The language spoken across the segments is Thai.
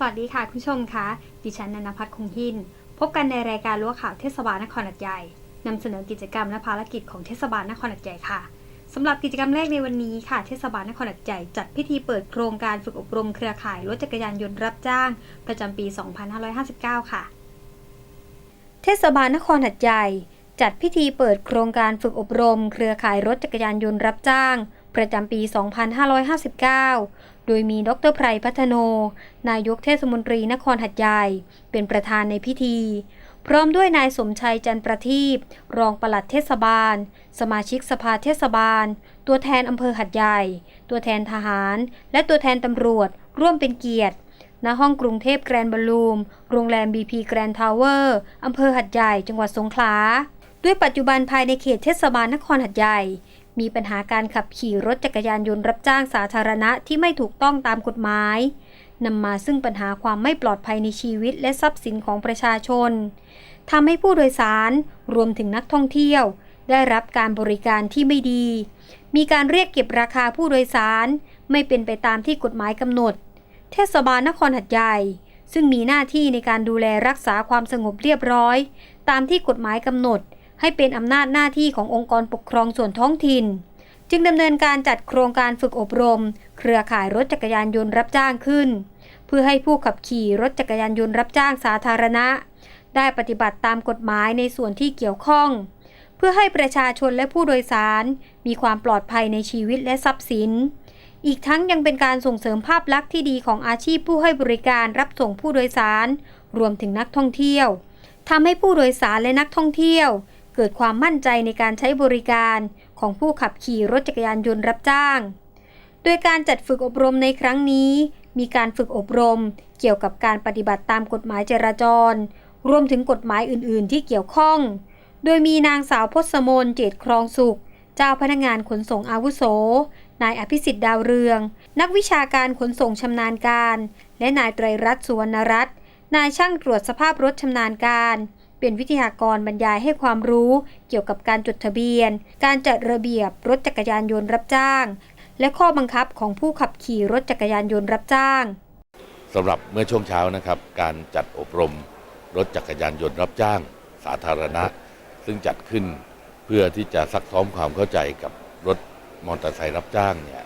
สวัสดีค่ะคุณผู้ชมคะดิฉันนันพัฒน์คงหิน พบกันในรายการล้วข่าวเทศบาลนครหัดใหญ่นำเสนอกิจกรรมและภารกิจของเทศบาลนครหัดใหญ่ค่ะสำหรับกิจกรรมแรกในวันนี้ค่ะเทศบาลนครหัดใหญ่จัดพิธีเปิดโครงการฝึกอบรมเครือข่ายรถจักรยานยนต์รับจ้าง ประจำปี 2559 ค่ะ เทศบาลนครหัดใหญ่ จัดพิธีเปิดโครงการฝึกอบรม เครือข่ายรถจักรยานยนต์รับจ้าง ประจำปี 2559 โดยมีดรไพรพัฒโน นายกเทศมนตรีนครหัดใหญ่ เป็นประธานในพิธี พร้อมด้วยนายสมชัยจันประทีปรองปลัดเทศบาล สมาชิกสภาเทศบาล ตัวแทนอำเภอหัดใหญ่ ตัวแทนทหาร และตัวแทนตำรวจ ร่วมเป็นเกียรติณห้องกรุงเทพแกรนด์บอลลูม โรงแรม BP แกรนด์ทาวเวอร์ อำเภอหัดใหญ่ จังหวัดสงขลา ด้วยปัจจุบันภายในเขตเทศบาลนครหัดใหญ่ มีปัญหาการขับขี่รถจักรยานยนต์รับจ้างสาธารณะที่ไม่ถูกต้องตามกฎหมายนำมาซึ่งปัญหาความไม่ปลอดภัยในชีวิตและทรัพย์สินของประชาชนทำให้ผู้โดยสารรวมถึงนักท่องเที่ยว ได้รับการบริการที่ไม่ดี มีการเรียกเก็บราคาผู้โดยสาร ไม่เป็นไปตามที่กฎหมายกำหนด เทศบาลนครหัดใหญ่ ซึ่งมีหน้าที่ในการดูแลรักษาความสงบเรียบร้อย ตามที่กฎหมายกำหนด ให้เป็นอำนาจหน้าที่ขององค์กรปกครองส่วนท้องถิ่น จึงดำเนินการจัดโครงการฝึกอบรม เครือข่ายรถจักรยานยนต์รับจ้างขึ้น เพื่อให้ผู้ขับขี่รถจักรยานยนต์รับจ้างสาธารณะ ได้ปฏิบัติตามกฎหมายในส่วนที่เกี่ยวข้อง เพื่อให้ประชาชนและผู้โดยสาร มีความปลอดภัยในชีวิตและทรัพย์สิน อีกทั้งยังเป็นการส่งเสริมภาพลักษณ์ที่ดีของอาชีพผู้ให้บริการรับส่งผู้โดยสาร รวมถึงนักท่องเที่ยวทำให้ผู้โดยสารและนักท่องเที่ยว เกิดความมั่นใจในการใช้บริการของผู้ขับขี่รถจักรยานยนต์รับจ้าง โดยการจัดฝึกอบรมในครั้งนี้ มีการฝึกอบรมเกี่ยวกับการปฏิบัติตามกฎหมายจราจร รวมถึงกฎหมายอื่น ๆ ที่เกี่ยวข้อง โดยมีนางสาวพศมนเจตครองสุข เจ้าพนักงานขนส่งอาวุโส นายอภิสิทธิ์ดาวเรือง นักวิชาการขนส่งชำนาญการ และนายไตรรัตน์สุวรรณรัตน์นายช่างตรวจสภาพรถชำนาญการ เป็นวิทยากรบรรยายให้ความรู้เกี่ยวกับการจดทะเบียน การจัดระเบียบรถจักรยานยนต์รับจ้าง และข้อบังคับของผู้ขับขี่รถจักรยานยนต์รับจ้างสำหรับเมื่อช่วงเช้านะครับ การจัดอบรมรถจักรยานยนต์รับจ้าง สาธารณะ ซึ่งจัดขึ้นเพื่อที่จะซักซ้อมความเข้าใจกับรถมอเตอร์ไซค์รับจ้างเนี่ย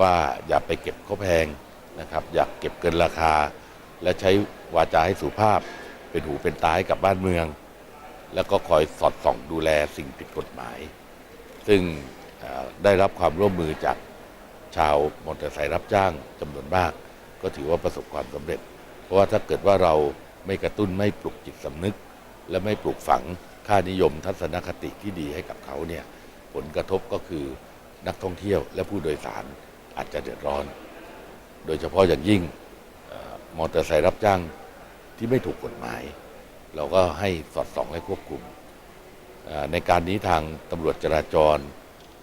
ว่าอย่าไปเก็บเขาแพงนะครับ อย่าเก็บเกินราคา และใช้วาจาให้สุภาพ เป็นหูเป็นตาให้กับบ้านเมือง แล้วก็คอยสอดส่องดูแลสิ่งผิดกฎหมาย ซึ่งได้รับความร่วมมือจากชาวมอเตอร์ไซค์รับจ้างจำนวนมาก ก็ถือว่าประสบความสำเร็จ เพราะว่าถ้าเกิดว่าเราไม่กระตุ้นไม่ปลุกจิตสำนึก และไม่ปลูกฝังค่านิยมทัศนคติที่ดีให้กับเขาเนี่ยผลกระทบก็คือนักท่องเที่ยวและผู้โดยสารอาจจะเดือดร้อน โดยเฉพาะอย่างยิ่งออมอเตอร์ไซค์รับจ้าง ที่ไม่ถูกกฎหมาย เราก็ให้สอดส่องและควบคุม ในการนี้ทางตำรวจจราจร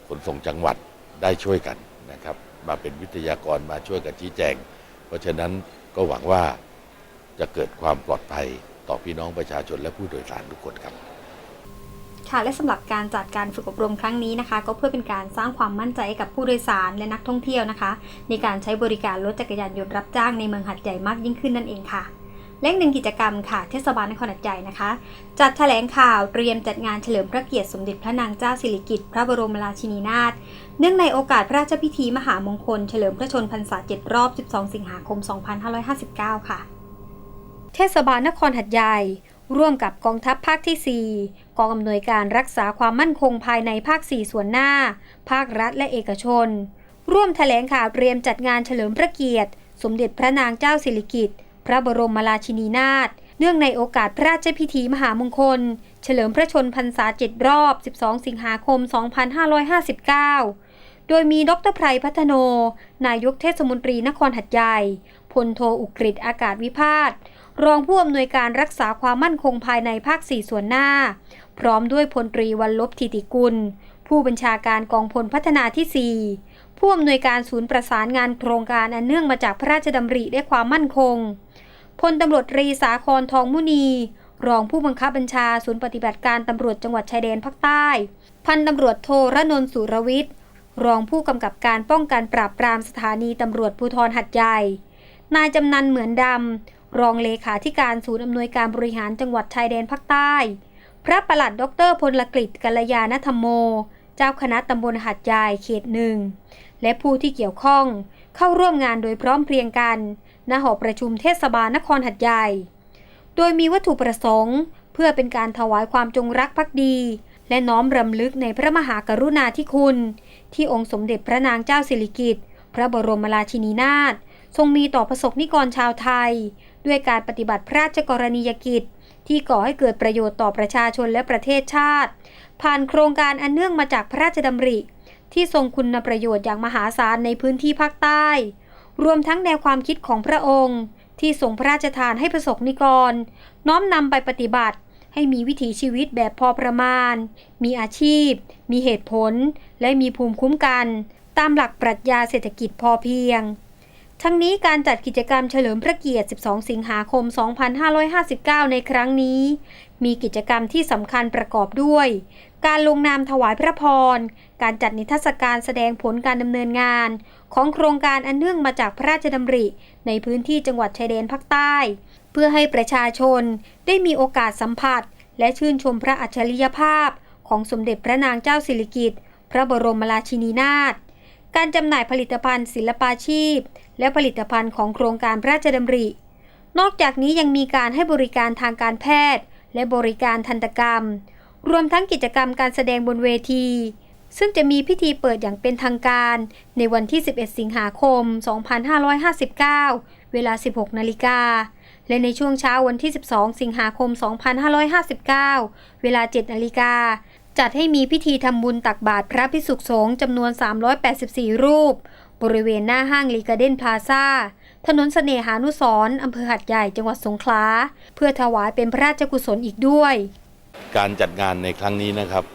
ขนส่งจังหวัดได้ช่วยกันนะครับ มาเป็นวิทยากรมาช่วยกันชี้แจง เพราะฉะนั้นก็หวังว่าจะเกิดความปลอดภัยต่อพี่น้องประชาชนและผู้โดยสารทุกคนครับค่ะและสำหรับการจัดการฝึกอบรมครั้งนี้นะคะ ก็เพื่อเป็นการสร้างความมั่นใจให้กับผู้โดยสารและนักท่องเที่ยวนะคะ ในการใช้บริการรถจักรยานยนต์รับจ้างในเมืองหัดใหญ่มากยิ่งขึ้นนั่นเองค่ะ และอีกหนึ่งกิจกรรมค่ะ เทศบาลนครหัดใหญ่นะคะ จัดแถลงข่าวเตรียมจัดงานเฉลิมพระเกียรติสมเด็จพระนางเจ้าสิริกิติ์พระบรมราชินีนาถ เนื่องในโอกาสพระราชพิธีมหามงคล เฉลิมพระชนพรรษา7รอบ 12 สิงหาคม 2559 ค่ะ เทศบาลนครหัดใหญ่ร่วมกับกองทัพภาคที่ 4 กองอำนวยการรักษาความมั่นคงภายในภาค 4 ส่วนหน้า ภาครัฐและเอกชน ร่วมแถลงข่าวเตรียมจัดงานเฉลิมพระเกียรติ สมเด็จพระนางเจ้าสิริกิติ์ พระบรมราชินีนาถเนื่องในโอกาสพระราชพิธีมหามงคล เฉลิมพระชนพรรษา7รอบ 12 สิงหาคม 2559 โดยมีดรไพรพัฒโน นายกเทศมนตรีนครหัดใหญ่พลโทอุกฤษอากาศวิพาทรองผู้อำนวยการรักษาความมั่นคงภายในภาค 4 ส่วนหน้า พร้อมด้วยพลตรีวันลบทิติกุล ผู้บัญชาการกองพลพัฒนาที่ 4 ผู้อำนวยการศูนย์ประสานงานโครงการอันเนื่องมาจากพระราชดำริและความมั่นคง พลตำรวจตรีสาครทองมุนี รองผู้บังคับบัญชาศูนย์ปฏิบัติการตำรวจจังหวัดชายแดนภาคใต้ พันตำรวจโทระนนท์สุรวิทย์ รองผู้กำกับการป้องกันปราบปรามสถานีตำรวจภูธรหัดใหญ่ นายจำนันเหมือนดำ รองเลขาธิการศูนย์อำนวยการบริหารจังหวัดชายแดนภาคใต้ พระประหลัดดรพลกฤษกัลยาณธรรมโม เจ้าคณะตำบลหัดใหญ่เขตหนึ่ง และผู้ที่เกี่ยวข้องเข้าร่วมงานโดยพร้อมเพรียงกัน ณหอประชุมเทศบาลนครหัดใหญ่ โดยมีวัตถุประสงค์ เพื่อเป็นการถวายความจงรักภักดี และน้อมรำลึกในพระมหากรุณาธิคุณ ที่องค์สมเด็จพระนางเจ้าสิริกิติ์พระบรมราชินีนาถทรงมีต่อประสบนิกรชาวไทย ด้วยการปฏิบัติพระราชกรณียกิจ ที่ก่อให้เกิดประโยชน์ต่อประชาชนและประเทศชาติ ผ่านโครงการอันเนื่องมาจากพระราชดำริ ที่ทรงคุณประโยชน์อย่างมหาศาลในพื้นที่ภาคใต้ รวมทั้งแนวความคิดของพระองค์ ที่ทรงพระราชทานให้ประสบนิกร น้อมนำไปปฏิบัติ ให้มีวิถีชีวิตแบบพอประมาณ มีอาชีพ มีเหตุผล และมีภูมิคุ้มกัน ตามหลักปรัชญาเศรษฐกิจพอเพียง ทั้งนี้การจัดกิจกรรมเฉลิมพระเกียรติ 12 สิงหาคม 2559 ในครั้งนี้ มีกิจกรรมที่สำคัญประกอบด้วย การลงนามถวายพระพร การจัดนิทรรศการแสดงผลการดำเนินงาน ของโครงการอันเนื่องมาจากพระราชดำริ ในพื้นที่จังหวัดชายแดนภาคใต้ เพื่อให้ประชาชนได้มีโอกาสสัมผัส และชื่นชมพระอัจฉริยภาพ ของสมเด็จพระนางเจ้าสิริกิติ์พระบรมราชินีนาถการจำหน่ายผลิตภัณฑ์ศิลปาชีพ และผลิตภัณฑ์ของโครงการพระราชดำริ นอกจากนี้ยังมีการให้บริการทางการแพทย์ และบริการทันตกรรม รวมทั้งกิจกรรมการแสดงบนเวที ซึ่งจะมีพิธีเปิดอย่างเป็นทางการ ในวันที่ 11 สิงหาคม 2559 เวลา 16 นาฬิกาและในช่วงเช้าวันที่ 12 สิงหาคม 2559 เวลา 7 นาฬิกา จัดให้มีพิธีทำบุญตักบาตรพระพิสุขสงฆ์จำนวน 384 รูป บริเวณหน้าห้างลีกาเด้นพลาซ่าถนนเสน่หานุสร์อำเภอหัดใหญ่จังหวัดสงขลา เพื่อถวายเป็นพระราชกุศลอีกด้วย การจัดงานในครั้งนี้นะครับ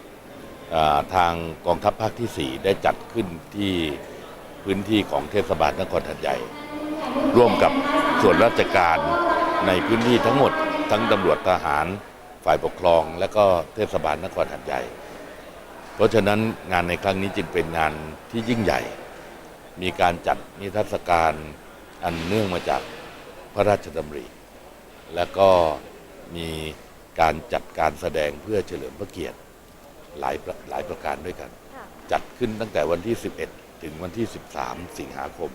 ทางกองทัพภาคที่ 4 ได้จัดขึ้นที่พื้นที่ของเทศบาลนครหัดใหญ่ ร่วมกับส่วนราชการในพื้นที่ทั้งหมด ทั้งตำรวจทหารฝ่ายปกครอง และก็เทศบาลนครหัดใหญ่ เพราะฉะนั้นงานในครั้งนี้จึงเป็นงานที่ยิ่งใหญ่ มีการจัดนิทรรศการอันเนื่องมาจากพระราชดำริ และก็มีการจัดการแสดงเพื่อเฉลิมพระเกียรติหลายประหลายประการด้วยกัน จัดขึ้นตั้งแต่วันที่ 11 ถึงวันที่ 13 สิงหาคม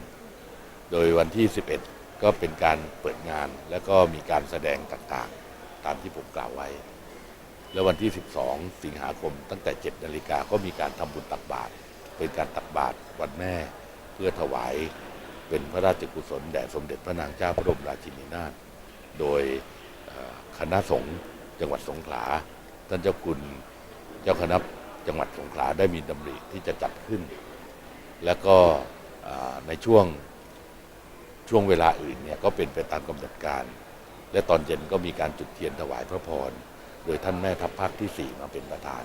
โดยวันที่ 11 ก็เป็นการเปิดงานแล้วก็มีการแสดงต่างๆ ตามที่ผมกล่าวไว้ แล้ววันที่ 12 สิงหาคม ตั้งแต่ 7 นาฬิกาก็มีการทำบุญตักบาตรเป็นการตักบาตรวันแม่เพื่อถวายเป็นพระราชกุศลแด่สมเด็จพระนางเจ้าพระบรมราชินีนาถโดยคณะสงฆ์จังหวัดสงขลาท่านเจ้าคุณเจ้าคณะจังหวัดสงขลาได้มีดำริที่จะจัดขึ้น แล้วก็ในช่วงช่วงเวลาอื่นเนี่ยก็เป็นไปตามกำหนดการ และตอนเย็นก็มีการจุดเทียนถวายพระพร โดยท่านแม่ทัพภาคที่ 4 มาเป็นประธาน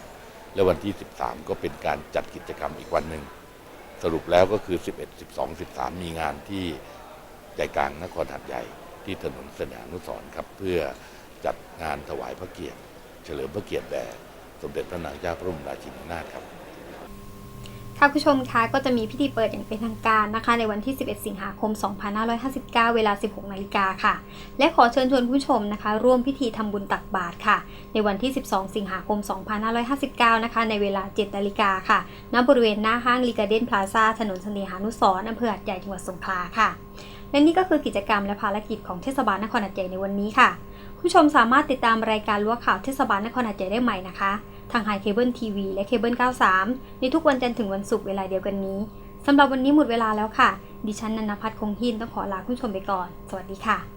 และวันที่ 13 ก็เป็นการจัดกิจกรรมอีกวันหนึ่ง สรุปแล้วก็คือ 11 12 13 มีงานที่ใจกลางนครหัดใหญ่ที่ถนนสนามนุสรณ์ครับ เพื่อจัดงานถวายพระเกียรติ เฉลิมพระเกียรติแด่สมเด็จพระนางเจ้าพระบรมราชินีนาถครับ ค่ะผู้ชมคะก็จะมีพิธีเปิดอย่างเป็นทางการนะคะ ในวันที่ 11 สิงหาคม 2559 เวลา 16 นาฬิกาค่ะ และขอเชิญชวนผู้ชมนะคะ ร่วมพิธีทำบุญตักบาตรค่ะ ในวันที่ 12 สิงหาคม 2559 นะคะ ในเวลา 7 นาฬิกาค่ะ ณ บริเวณหน้าห้างลีกาเด้นพลาซาถนนเสน่หานุสร์อำเภอหัดใหญ่จังหวัดสงขลาค่ะ และนี่ก็คือกิจกรรมและภารกิจของเทศบาลนครหัดใหญ่ในวันนี้ค่ะ ผู้ชมสามารถติดตามรายการล้วข่าวเทศบาลนครหัดใหญ่ได้ใหม่นะคะ ทางไฮเคเบิลทีวีและเคเบิล93 ในทุกวันจันทร์ถึงวันศุกร์เวลาเดียวกันนี้สำหรับวันนี้หมดเวลาแล้วค่ะ ดิฉันนันพัฒน์คงหินต้องขอลาคุณผู้ชมไปก่อน สวัสดีค่ะ